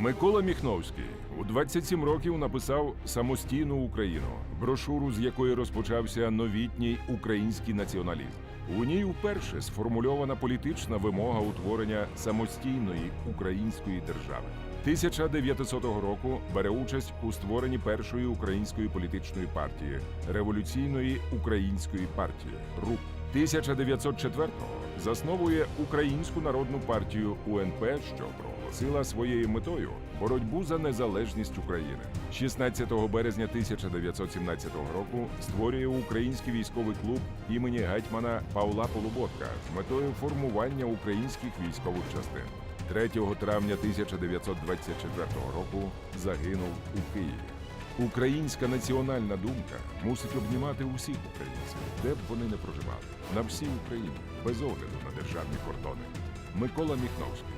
Микола Міхновський у 27 років написав самостійну Україну, брошуру, з якої розпочався новітній український націоналізм. У ній вперше сформульована політична вимога утворення самостійної української держави. 1900 року бере участь у створенні першої української політичної партії революційної української партії РУП. 1904-го засновує Українську народну партію УНП, що проголосила своєю метою боротьбу за незалежність України. 16 березня 1917 року створює Український військовий клуб імені гетьмана Павла Полуботка з метою формування українських військових частин. 3 травня 1924 року загинув у Києві. Українська національна думка мусить обнімати усіх українців, де б вони не проживали, на всій Україні, без огляду на державні кордони. Микола Міхновський.